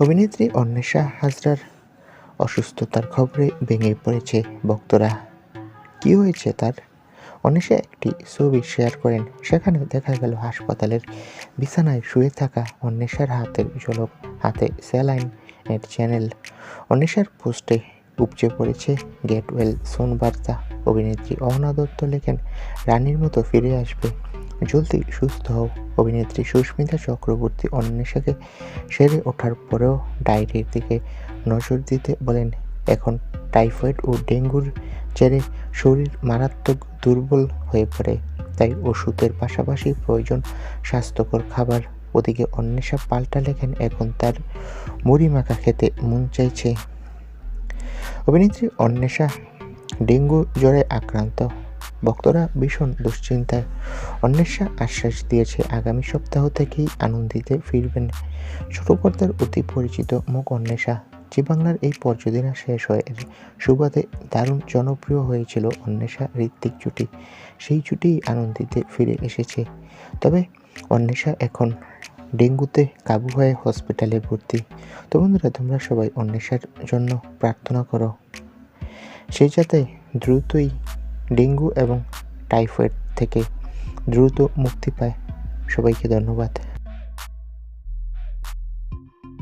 অভিনেত্রী অন্বেষা হাজরার অসুস্থতার খবরে ভেঙে পড়েছে ভক্তরা। কি হয়েছে তার? অন্বেষা একটি ছবি শেয়ার করেন। সেখানে দেখা গেল হাসপাতালের বিছানায় শুয়ে থাকা অন্বেষার হাতের ঝলক, হাতে স্যালাইন এর চ্যানেল। অন্বেষার পোস্টে উপচে পড়েছে গেট ওয়েল সোন বার্তা অভিনেত্রী অহনা দত্ত লেখেন, রানীর মতো ফিরে আসবে জলদি সুস্থ হও। অভিনেত্রী সুস্মিতা চক্রবর্তী অন্বেষাকে সেরে ওঠার পরেও ডায়েরির দিকে নজর দিতে বলেন, এখন টাইফয়েড ও ডেঙ্গুর জেরে শরীর মারাত্মক দুর্বল হয়ে পড়ে, তাই ওষুধের পাশাপাশি প্রয়োজন স্বাস্থ্যকর খাবার। ওদিকে অন্বেষা পাল্টা লেখেন, এখন তার মুড়ি মাখা খেতে মন চাইছে। অভিনেত্রী অন্বেষা ডেঙ্গু জ্বরে আক্রান্ত। ভক্তরা ভীষণ দুশ্চিন্তায়। অন্বেষা আশ্বাস দিয়েছে, আগামী সপ্তাহ থেকেই আনন্দিতে ফিরবেন। ছোট পর্দার অতি পরিচিত মুখ অন্বেষা। জি বাংলার এই পর্যদিনা শেষ হয়ে সুবাদে দারুণ জনপ্রিয় হয়েছিল অন্বেষা ঋত্বিক জুটি। সেই জুটি আনন্দিতে ফিরে এসেছে। তবে অন্বেষা এখন ডেঙ্গুতে কাবু হয়ে হসপিটালে ভর্তি। তো বন্ধুরা, তোমরা সবাই অন্বেষার জন্য প্রার্থনা করো। সেই যাতে দ্রুতই ডেঙ্গু এবং টাইফয়েড থেকে দ্রুত মুক্তি পায়। সবাইকে ধন্যবাদ।